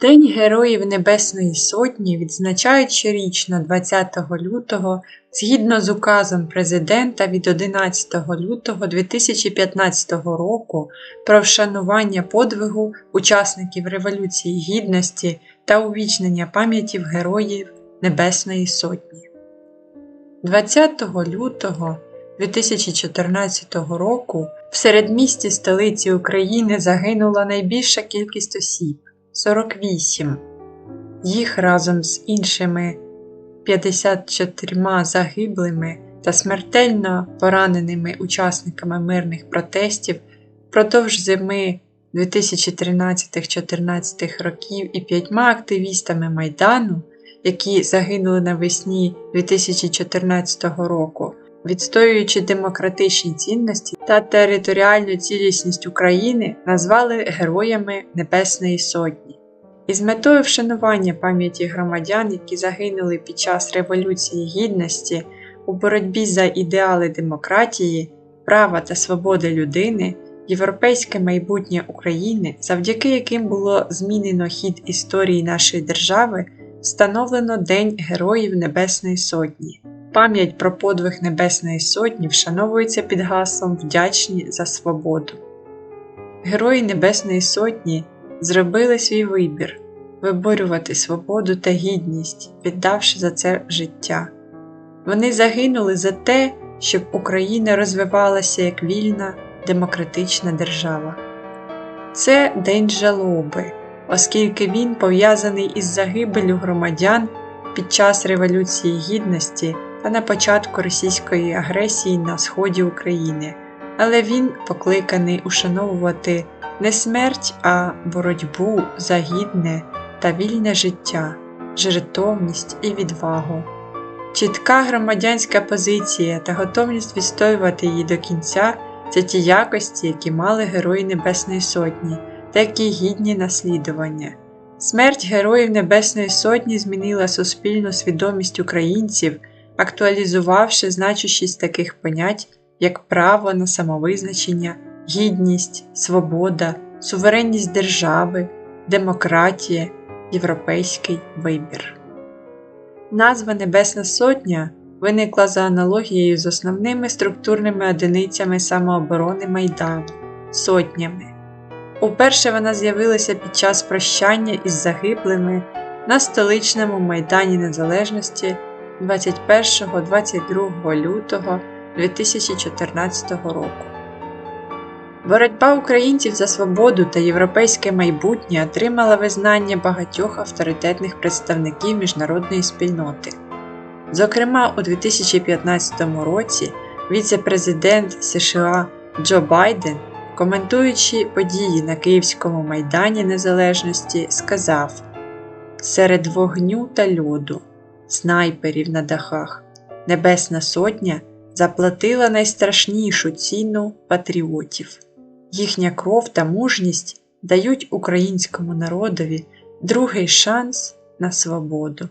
День Героїв Небесної Сотні відзначають щорічно 20 лютого згідно з указом Президента від 11 лютого 2015 року про вшанування подвигу учасників Революції Гідності та увічнення пам'ятів Героїв Небесної Сотні. 20 лютого 2014 року в середмісті столиці України загинула найбільша кількість осіб 48. Їх разом з іншими 54 загиблими та смертельно пораненими учасниками мирних протестів впродовж зими 2013-14 років і п'ятьма активістами Майдану, які загинули навесні 2014 року, відстоюючи демократичні цінності та територіальну цілісність України, назвали Героями Небесної Сотні. Із метою вшанування пам'яті громадян, які загинули під час Революції Гідності у боротьбі за ідеали демократії, права та свободи людини, європейське майбутнє України, завдяки яким було змінено хід історії нашої держави, встановлено День Героїв Небесної Сотні. Пам'ять про подвиг Небесної Сотні вшановується під гаслом Вдячні за свободу. Герої Небесної Сотні зробили свій вибір виборювати свободу та гідність, віддавши за це життя. Вони загинули за те, щоб Україна розвивалася як вільна демократична держава. Це день жалоби, оскільки він пов'язаний із загибелю громадян під час Революції Гідності та на початку російської агресії на сході України, але він покликаний ушановувати не смерть, а боротьбу за гідне та вільне життя, жертовність і відвагу. Чітка громадянська позиція та готовність відстоювати її до кінця це ті якості, які мали Герої Небесної Сотні, та які гідні наслідування. Смерть Героїв Небесної Сотні змінила суспільну свідомість українців, актуалізувавши значущість таких понять, як право на самовизначення, гідність, свобода, суверенність держави, демократія, європейський вибір. Назва Небесна Сотня виникла за аналогією з основними структурними одиницями самооборони Майдану сотнями. Уперше вона з'явилася під час прощання із загиблими на столичному Майдані Незалежності 21-22 лютого 2014 року. Боротьба українців за свободу та європейське майбутнє отримала визнання багатьох авторитетних представників міжнародної спільноти. Зокрема, у 2015 році віце-президент США Джо Байден, коментуючи події на Київському майдані Незалежності, сказав: Серед вогню та льоду, снайперів на дахах, Небесна Сотня заплатила найстрашнішу ціну патріотів. Їхня кров та мужність дають українському народові другий шанс на свободу.